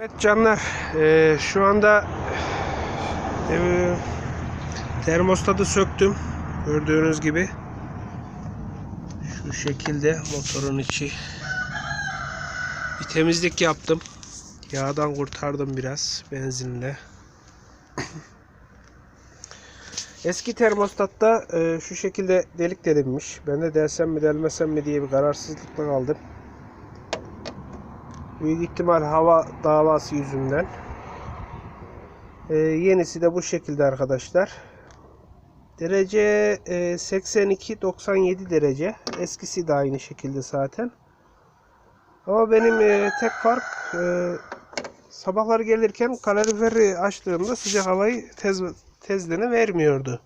Evet canlar eee, şu anda eee, termostatı söktüm gördüğünüz gibi. Şu şekilde motorun içi. Bir temizlik yaptım yağdan kurtardım biraz benzinle. Eski termostatta eee, şu şekilde delik delinmiş. Ben de delsem mi delmesem mi diye bir kararsızlıkla kaldım Büyük ihtimal hava davası yüzünden. Ee, yenisi de bu şekilde arkadaşlar. Derece e, 82-97 derece. Eskisi de aynı şekilde zaten. Ama benim e, tek fark e, sabahları gelirken kaloriferi açtığımda sıcak havayı tez, tezliğine vermiyordu.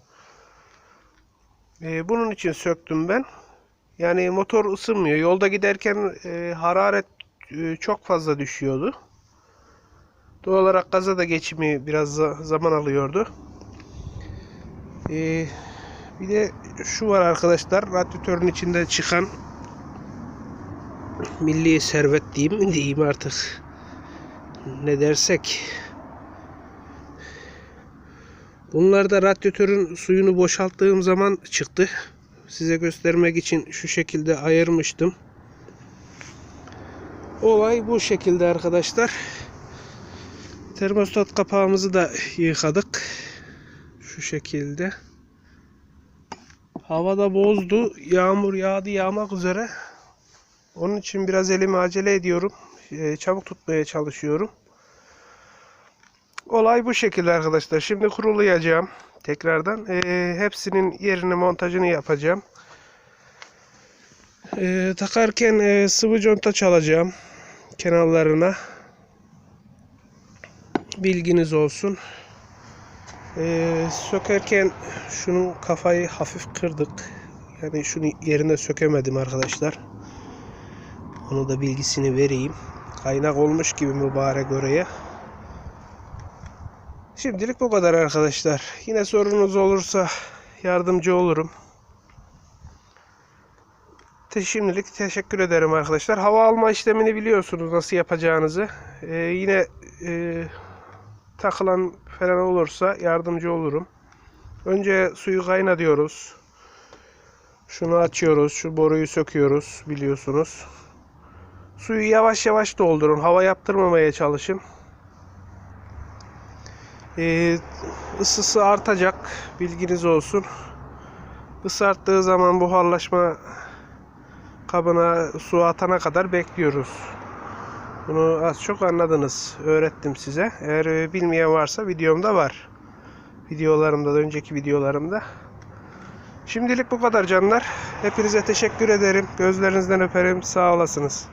E, bunun için söktüm ben. Yani motor ısınmıyor. Yolda giderken e, hararet çok fazla düşüyordu. Doğal olarak gaza da geçimi biraz za- zaman alıyordu. E, bir de şu var arkadaşlar. Radyatörün içinde çıkan milli servet diyeyim diyeyim artık. Ne dersek. Bunlar da radyatörün suyunu boşalttığım zaman çıktı. Size göstermek için şu şekilde ayırmıştım. Olay bu şekilde arkadaşlar. Termostat kapağımızı da yıkadık. Şu şekilde. Havada bozdu. Yağmur yağdı yağmak üzere. Onun için biraz elimi acele ediyorum. Ee, Çabuk tutmaya çalışıyorum. Olay bu şekilde arkadaşlar. Şimdi kurulayacağım tekrardan. Ee, hepsinin yerini montajını yapacağım. Ee, takarken e, sıvı conta çalacağım kenarlarına. Bilginiz olsun. Ee, sökerken şunun kafayı hafif kırdık. Yani şunu yerine sökemedim arkadaşlar. Onu da bilgisini vereyim. Kaynak olmuş gibi mübarek oraya. Şimdilik bu kadar arkadaşlar. Yine sorunuz olursa yardımcı olurum. Şimdilik teşekkür ederim arkadaşlar. Hava alma işlemini biliyorsunuz nasıl yapacağınızı. Ee, yine e, takılan falan olursa yardımcı olurum. Önce suyu kaynatıyoruz. Şunu açıyoruz. Şu boruyu söküyoruz biliyorsunuz. Suyu yavaş yavaş doldurun. Hava yaptırmamaya çalışın. Ee, ısısı artacak. Bilginiz olsun. Isı arttığı zaman buharlaşma kabına su atana kadar bekliyoruz. Bunu az çok anladınız. Öğrettim size. Eğer bilmeyen varsa videomda var. Videolarımda da önceki videolarımda. Şimdilik bu kadar canlar. Hepinize teşekkür ederim. Gözlerinizden öperim. Sağ olasınız.